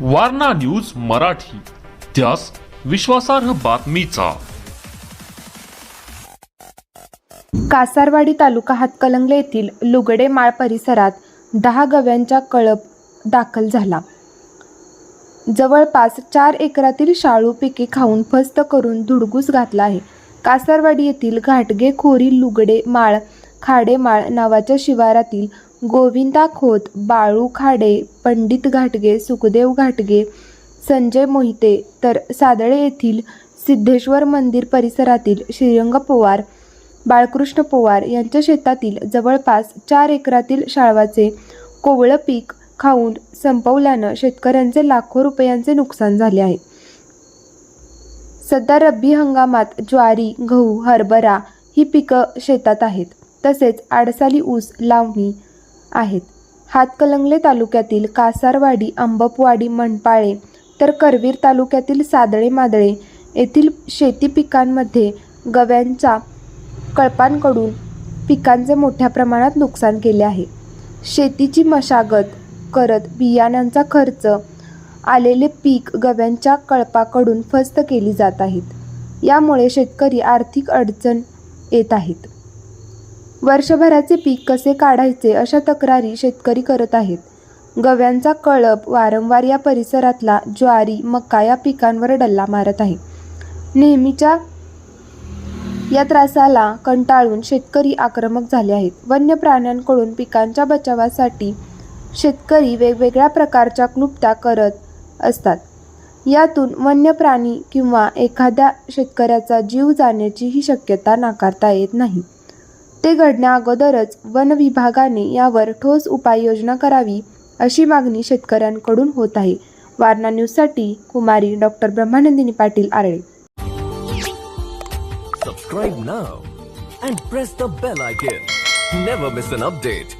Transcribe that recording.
Warna news Marathi. त्यास विश्वासार्ह बातमीचा. कासारवाडी तालुका हातकलंगले येथील लुगडे माळ परिसरात दहा गव्यांचा कळप दाखल झाला. जवळपास चार एकरातील शाळू पिके खाऊन फस्त करून धुडगूस घातला आहे. कासारवाडी येथील घाटगे खोरी लुगडे माळ खाडेमाळ नावाच्या शिवारातील गोविंदा खोत बाळू खाडे पंडित घाटगे सुखदेव घाटगे संजय मोहिते तर सादळे येथील सिद्धेश्वर मंदिर परिसरातील श्रीरंग पवार बाळकृष्ण पवार यांच्या शेतातील जवळपास चार एकरातील शाळवाचे कोवळं पीक खाऊन संपवल्यानं शेतकऱ्यांचे लाखो रुपयांचे नुकसान झाले आहे. सध्या रब्बी हंगामात ज्वारी गहू हरभरा ही पिकं शेतात आहेत. तसेच आडसाली ऊस लावणी आहेत. हातकलंगले तालुक्यातील कासारवाडी अंबपवाडी मनपाळे तर करवीर तालुक्यातील सादळे मादळे येथील शेती पिकांमध्ये गव्यांचा कळपांकडून पिकांचे मोठ्या प्रमाणात नुकसान केले आहे. शेतीची मशागत करत बियाण्यांचा खर्च आलेले पीक गव्यांच्या कळपाकडून फस्त केली जात आहेत. यामुळे शेतकरी आर्थिक अडचण येत आहेत. वर्षभराचे पीक कसे काढायचे अशा तक्रारी शेतकरी करत आहेत. गव्यांचा कळप वारंवार या परिसरातला ज्वारी मका या पिकांवर डल्ला मारत आहे. नेहमीच्या या त्रासाला कंटाळून शेतकरी आक्रमक झाले आहेत. वन्य प्राण्यांकडून पिकांच्या बचावासाठी शेतकरी वेगवेगळ्या प्रकारच्या क्लुप्त्या करत असतात. यातून वन्य प्राणी किंवा एखाद्या शेतकऱ्याचा जीव जाण्याचीही शक्यता नाकारता येत नाही. ते घडण्याअगोदरच वन विभागाने यावर ठोस उपाययोजना करावी अशी मागणी शेतकऱ्यांकडून होत आहे. वारणा न्यूजसाठी कुमारी doctor Brahmanandini Patil Arale. Subscribe now and press the bell icon never miss an update